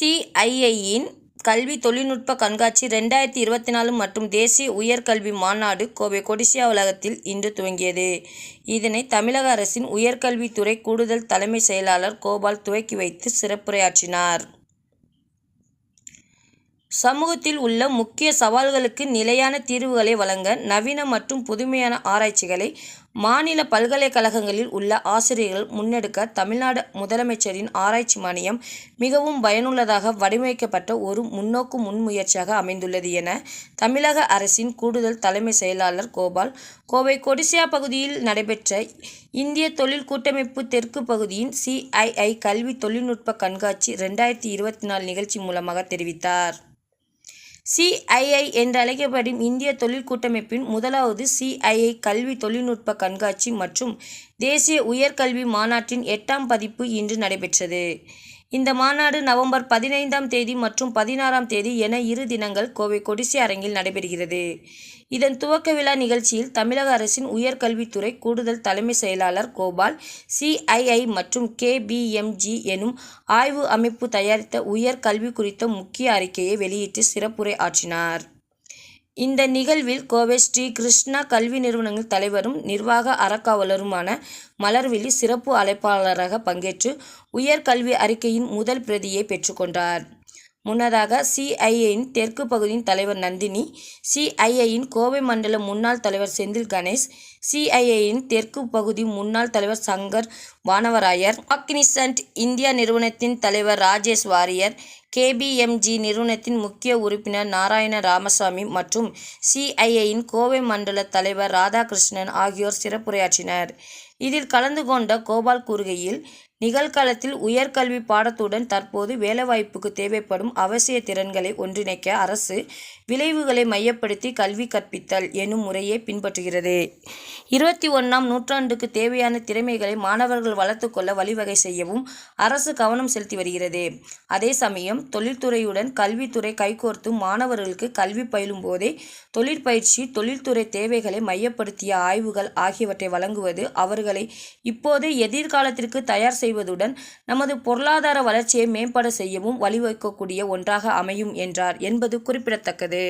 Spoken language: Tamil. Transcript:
சிஐஐயின் கல்வி தொழில்நுட்ப கண்காட்சி ரெண்டாயிரத்தி இருபத்தி நாலு மற்றும் தேசிய உயர்கல்வி மாநாடு கோவை கொடிசியா உலகத்தில் இன்று துவங்கியது. இதனை தமிழக அரசின் உயர்கல்வித்துறை கூடுதல் தலைமை செயலாளர் கோபால் துவக்கி வைத்து சிறப்புரையாற்றினார். சமூகத்தில் உள்ள முக்கிய சவால்களுக்கு நிலையான தீர்வுகளை வழங்க நவீன மற்றும் புதுமையான ஆராய்ச்சிகளை மாநில பல்கலைக்கழகங்களில் உள்ள ஆசிரியர்கள் முன்னெடுக்க தமிழ்நாடு முதலமைச்சரின் ஆராய்ச்சி மானியம் மிகவும் பயனுள்ளதாக வடிவமைக்கப்பட்ட ஒரு முன்னோக்கு முன்முயற்சியாக அமைந்துள்ளது என தமிழக அரசின் கூடுதல் தலைமை செயலாளர் கோபால் கோவை கொடிசியா பகுதியில் நடைபெற்ற இந்திய தொழில் கூட்டமைப்பு தெற்கு பகுதியின் சிஐஐ கல்வி தொழில்நுட்ப கண்காட்சி ரெண்டாயிரத்தி இருபத்தி நாலு நிகழ்ச்சி மூலமாக தெரிவித்தார். சிஐஐ என்றழைக்கப்படும் இந்திய தொழில் கூட்டமைப்பின் முதலாவது சிஐஐ கல்வி தொழில்நுட்ப கண்காட்சி மற்றும் தேசிய உயர்கல்வி மாநாட்டின் எட்டாம் பதிப்பு இன்று நடைபெற்றது. இந்த மாநாடு நவம்பர் பதினைந்தாம் தேதி மற்றும் பதினாறாம் தேதி என இரு தினங்கள் கோவை கொடிசி அரங்கில் நடைபெறுகிறது. இதன் துவக்க விழா நிகழ்ச்சியில் தமிழக அரசின் உயர்கல்வித்துறை கூடுதல் தலைமை செயலாளர் கோபால் சிஐஐ மற்றும் கேபிஎம்ஜி எனும் ஆய்வு அமைப்பு தயாரித்த உயர் கல்வி குறித்த முக்கிய அறிக்கையை வெளியிட்டு சிறப்புரை ஆற்றினார். இந்த நிகழ்வில் கோவை ஸ்ரீ கிருஷ்ணா கல்வி நிறுவனங்கள் தலைவரும் நிர்வாக அறக்காவலருமான மலர்விழி சிறப்பு அழைப்பாளராக பங்கேற்று உயர்கல்வி அறிக்கையின் முதல் பிரதியை பெற்றுக்கொண்டார் முன்னதாக சிஐஏயின் தெற்கு பகுதியின் தலைவர் நந்தினி சிஐஏயின் கோவை மண்டல முன்னாள் தலைவர் செந்தில் கணேஷ் சிஐஏயின் தெற்கு பகுதி முன்னாள் தலைவர் சங்கர் வானவராயர் ஆக்னிசன்ட் இந்தியா நிறுவனத்தின் தலைவர் ராஜேஷ் வாரியர் கேபிஎம்ஜி நிறுவனத்தின் முக்கிய உறுப்பினர் நாராயண ராமசாமி மற்றும் சிஐஐயின் கோவை மண்டல தலைவர் ராதாகிருஷ்ணன் ஆகியோர் சிறப்புரையாற்றினர். இதில் கலந்து கொண்ட கோபால் கூறுகையில் நிகழ்காலத்தில் உயர்கல்வி பாடத்துடன் தற்போது வேலைவாய்ப்புக்கு தேவைப்படும் அவசிய திறன்களை ஒன்றிணைக்க அரசு விளைவுகளை மையப்படுத்தி கல்வி கற்பித்தல் எனும் முறையை பின்பற்றுகிறது. இருபத்தி ஒன்றாம் நூற்றாண்டுக்கு தேவையான திறமைகளை மாணவர்கள் வளர்த்துக்கொள்ள வழிவகை செய்யவும் அரசு கவனம் செலுத்தி வருகிறது. அதே சமயம் தொழில்துறையுடன் கல்வித்துறை கைகோர்த்து மாணவர்களுக்கு கல்வி பயிலும் போதே தொழிற்பயிற்சி தொழில்துறை தேவைகளை மையப்படுத்திய ஆய்வுகள் ஆகியவற்றை வழங்குவது அவர்களை இப்போது எதிர்காலத்திற்கு தயார் செய்வதுடன் நமது பொருளாதார வளர்ச்சியை மேம்பட செய்யவும் வழிவகுக்கக்கூடிய ஒன்றாக அமையும் என்றார் என்பது குறிப்பிடத்தக்கது.